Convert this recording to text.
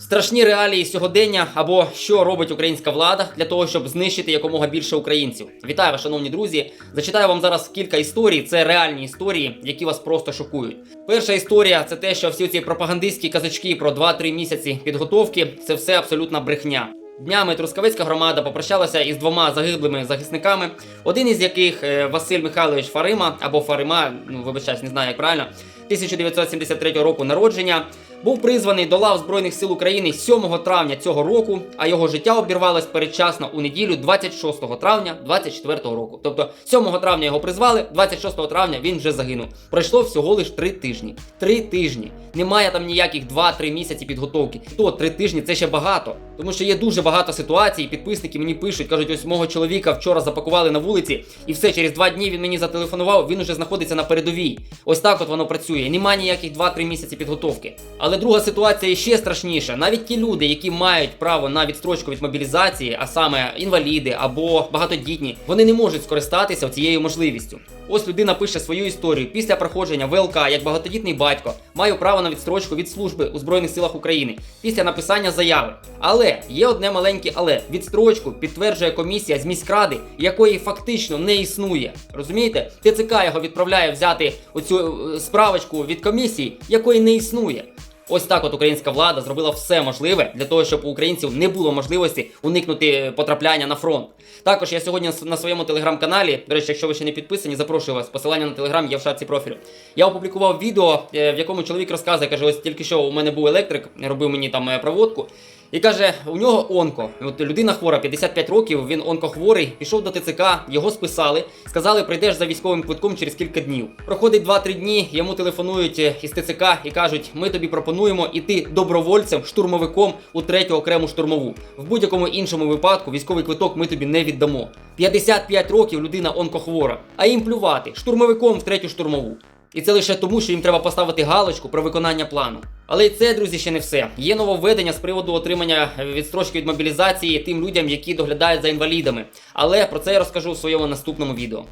Страшні реалії сьогодення або що робить українська влада для того, щоб знищити якомога більше українців. Вітаю шановні друзі. Зачитаю вам зараз кілька історій. Це реальні історії, які вас просто шокують. Перша історія це те, що всі ці пропагандистські казачки про 2-3 місяці підготовки це все абсолютна брехня. Днями Трускавецька громада попрощалася із двома загиблими захисниками, один із яких е, Василь Михайлович Фарима або Фарима, ну вибачаюсь, не знаю як правильно, 1973 року народження, був призваний до лав Збройних сил України 7 травня цього року, а його життя обірвалось передчасно у неділю 26 травня 24 року. Тобто 7 травня його призвали, 26 травня він вже загинув. Пройшло всього лиш 3 тижні. 3 тижні. Немає там ніяких 2-3 місяці підготовки. То 3 тижні це ще багато. Тому що є дуже багато ситуацій. Підписники мені пишуть, кажуть, ось мого чоловіка вчора запакували на вулиці, і все через 2 дні він мені зателефонував. Він уже знаходиться на передовій. Ось так от воно працює. Немає ніяких 2-3 місяці підготовки. Але друга ситуація ще страшніша. Навіть ті люди, які мають право на відстрочку від мобілізації, а саме інваліди або багатодітні, вони не можуть скористатися цією можливістю. Ось людина пише свою історію. Після проходження ВЛК як багатодітний батько маю право на відстрочку від служби у Збройних силах України після написання заяви. Але є одне маленьке але відстрочку підтверджує комісія з міськради, якої фактично не існує. Розумієте? ТЦК його відправляє взяти оцю е, справочку від комісії, якої не існує. Ось так от українська влада зробила все можливе для того, щоб у українців не було можливості уникнути потрапляння на фронт. Також я сьогодні на своєму телеграм-каналі, до речі, якщо ви ще не підписані, запрошую вас. Посилання на телеграм є в шапці профілю. Я опублікував відео, е, в якому чоловік розказує, каже, ось тільки що у мене був електрик, робив мені там е, проводку. І каже, у нього онко. От людина хвора, 55 років, він онкохворий, пішов до ТЦК, його списали, сказали, прийдеш за військовим квитком через кілька днів. Проходить 2-3 дні, йому телефонують е, із ТЦК і кажуть, ми тобі пропонуємо іти добровольцем, штурмовиком у третю окрему штурмову. В будь-якому іншому випадку військовий квиток ми тобі не віддамо. 55 років людина онкохвора, а їм плювати штурмовиком в третю штурмову. І це лише тому, що їм треба поставити галочку про виконання плану. Але і це, друзі, ще не все. Є нововведення з приводу отримання відстрочки від мобілізації тим людям, які доглядають за інвалідами. Але про це я розкажу в своєму наступному відео.